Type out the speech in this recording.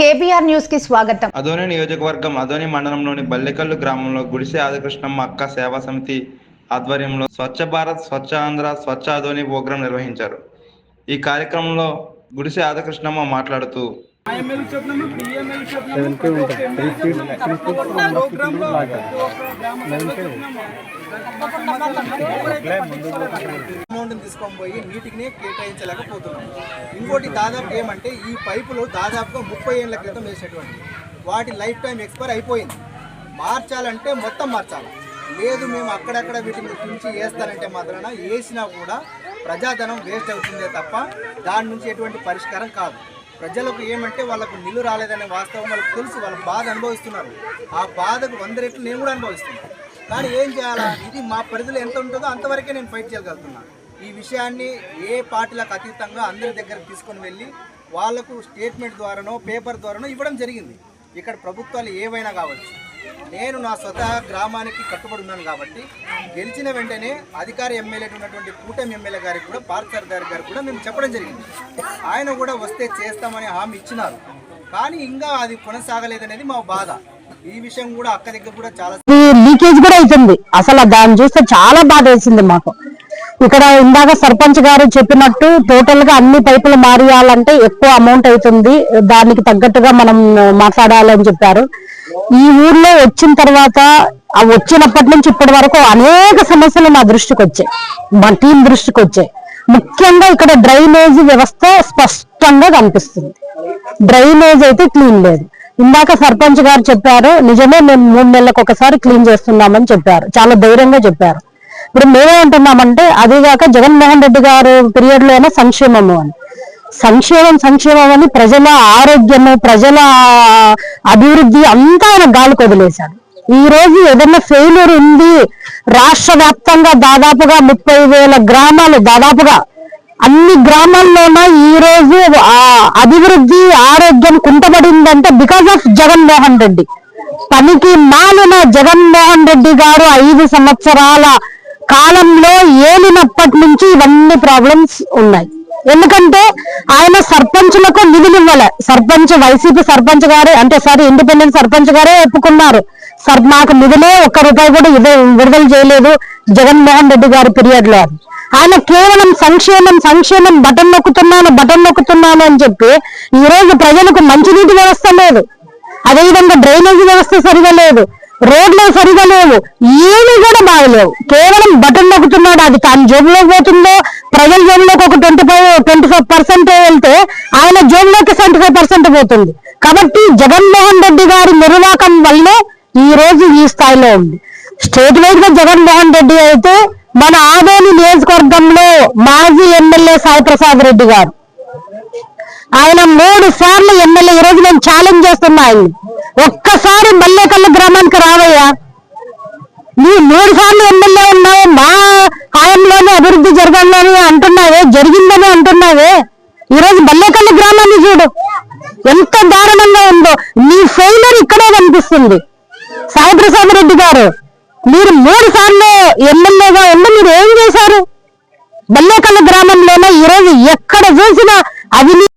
KBR న్యూస్కి స్వాగతం. అదోని నియోజకవర్గం అదోని మండలంలోని బల్లెకల్లు గ్రామంలో గుడిసె ఆదికృష్ణమ్మ అక్క సేవా సమితి ఆధ్వర్యంలో స్వచ్ఛ భారత్ స్వచ్ఛ ఆంధ్ర స్వచ్ఛ అదోని ప్రోగ్రాం నిర్వహించారు. ఈ కార్యక్రమంలో గుడిసె ఆదికృష్ణమ్మ మాట్లాడుతూ తీసుకొని పోయి నీటికి కేటాయించలేకపోతున్నాం. ఇంకోటి దాదాపు ఏమంటే ఈ పైపులు దాదాపుగా ముప్పై ఏళ్ళ క్రితం వేసేటువంటి వాటి లైఫ్ టైం ఎక్స్పైర్ అయిపోయింది. మార్చాలంటే మొత్తం మార్చాలి. లేదు మేము అక్కడక్కడ వీటిని తుంచి వేస్తానంటే మాత్రాన వేసినా కూడా ప్రజాధనం వేస్ట్ అవుతుందే తప్ప దాని నుంచి ఎటువంటి పరిష్కారం కాదు. ప్రజలకు ఏమంటే వాళ్ళకు నిల్లు రాలేదనే వాస్తవం వాళ్ళకి తెలుసు వాళ్ళ బాధ అనుభవిస్తున్నారు. ఆ బాధకు వంద రెట్లు నేను కూడా అనుభవిస్తున్నాను కానీ ఏం చేయాలా? ఇది మా పరిధిలో ఎంత ఉంటుందో అంతవరకే నేను ఫైట్ చేయగలుగుతున్నాను ఈ విషయాన్ని ఏ పార్టీలకు అతీతంగా అందరి దగ్గరకు తీసుకొని వెళ్ళి వాళ్ళకు స్టేట్మెంట్ ద్వారానో పేపర్ ద్వారానో ఇవ్వడం జరిగింది. ఇక్కడ ప్రభుత్వాలు ఏవైనా కావచ్చు. నేను నా స్వతహా గ్రామానికి కట్టుబడి ఉన్నాను కాబట్టి గెలిచిన వెంటనే అధికార ఎమ్మెల్యే ఉన్నటువంటి కూటమి ఎమ్మెల్యే గారికి కూడా పార్థసారి గారి గారికి కూడా మేము చెప్పడం జరిగింది. ఆయన కూడా వస్తే చేస్తామని హామీ ఇచ్చినారు. కానీ ఇంకా అది కొనసాగలేదనేది మా బాధ. ఈ విషయం కూడా అక్క దగ్గర కూడా చాలా లీకేజ్ కూడా అవుతుంది. అసలు దాన్ని చూస్తే చాలా బాధ వేసింది మాకు. ఇక్కడ ఇందాక సర్పంచ్ గారు చెప్పినట్టు టోటల్గా అన్ని పైపులు మారియాలంటే ఎక్కువ అమౌంట్ అవుతుంది. దానికి తగ్గట్టుగా మనం మాట్లాడాలని చెప్పారు. ఈ ఊర్లో వచ్చిన తర్వాత ఆ వచ్చినప్పటి నుంచి ఇప్పటి వరకు అనేక సమస్యలు మా దృష్టికి వచ్చాయి. మా టీం దృష్టికి వచ్చాయి. ముఖ్యంగా ఇక్కడ డ్రైనేజ్ వ్యవస్థ స్పష్టంగా కనిపిస్తుంది. డ్రైనేజ్ అయితే క్లీన్ లేదు. ఇందాక సర్పంచ్ గారు చెప్పారు నిజమే మేము మూడు నెలలకు ఒకసారి క్లీన్ చేస్తున్నామని చెప్పారు. చాలా ధైర్యంగా చెప్పారు. ఇప్పుడు మేమేమంటున్నామంటే అదిగాక జగన్మోహన్ రెడ్డి గారు పీరియడ్లోనే సంక్షేమము అని. సంక్షేమం సంక్షేమం అని ప్రజల ఆరోగ్యము ప్రజల అభివృద్ధి అంతా ఆయన గాలికి వదిలేశాడు. ఈ రోజు ఏదైనా ఫెయిల్యూర్ ఉంది రాష్ట్ర వ్యాప్తంగా దాదాపుగా ముప్పై వేల గ్రామాలు దాదాపుగా అన్ని గ్రామాల్లోన ఈ రోజు ఆ అభివృద్ధి ఆరోగ్యం కుంటబడిందంటే బికాస్ ఆఫ్ జగన్మోహన్ రెడ్డి. పనికి మాలిన జగన్మోహన్ రెడ్డి గారు ఐదు సంవత్సరాల కాలంలో ఏలినప్పటి నుంచి ఇవన్నీ ప్రాబ్లమ్స్ ఉన్నాయి. ఎందుకంటే ఆయన సర్పంచులకు నిధులు ఇవ్వాలి. సర్పంచ్ వైసీపీ సర్పంచ్ గారే అంటే సారీ ఇండిపెండెంట్ సర్పంచ్ గారే ఒప్పుకున్నారు. సర్ మాకు నిధులే ఒక్క రూపాయి కూడా విడుదల చేయలేదు జగన్మోహన్ రెడ్డి గారి పీరియడ్లో ఆయన కేవలం సంక్షేమం సంక్షేమం బటన్ నొక్కుతున్నాను బటన్ నొక్కుతున్నాను అని చెప్పి ఈ రోజు ప్రజలకు మంచినీటి వ్యవస్థ లేదు. అదేవిధంగా డ్రైనేజీ వ్యవస్థ సరిగా లేదు. రోడ్లు సరిగా లేవు. ఏమీ కూడా బాగలేవు. కేవలం బటన్ నొక్కుతున్నాడు. అది తాను జోబులోకి పోతుందో ప్రజల జోబులోకి ఒక twenty five twenty five percent వెళ్తే ఆయన జోబులోకి సెవెంటీ ఫైవ్ పర్సెంట్ పోతుంది. కాబట్టి జగన్మోహన్ రెడ్డి గారి నిర్వాహకం వల్లే ఈ రోజు ఈ స్థాయిలో ఉంది. స్టేట్ వైడ్గా జగన్మోహన్ రెడ్డి అయితే మన ఆదోని నియోజకవర్గంలో మాజీ ఎమ్మెల్యే సాయి ప్రసాద్ రెడ్డి గారు. ఆయన మూడు సార్లు ఎమ్మెల్యే. ఈ రోజు నేను ఛాలెంజ్ చేస్తున్నా ఆయన్ని. ఒక్కసారి మల్లేకల్లు గ్రామానికి రావయ్యా. నీ మూడు సార్లు ఎమ్మెల్యే ఉన్నావు. మా హయాంలోనే అభివృద్ధి జరగాలని అంటున్నావే జరిగిందని అంటున్నావే? ఈ రోజు గ్రామాన్ని చూడు. ఎంత దారుణంగా ఉందో. నీ ఫెయిలర్ ఇక్కడే కనిపిస్తుంది. సాయిప్రసాద్ రెడ్డి గారు మీరు మూడు సార్లు ఎమ్మెల్యేగా ఉండి మీరు ఏం చేశారు? బల్లేకల్లి గ్రామంలోనే ఈ రోజు ఎక్కడ చూసినా అవినీతి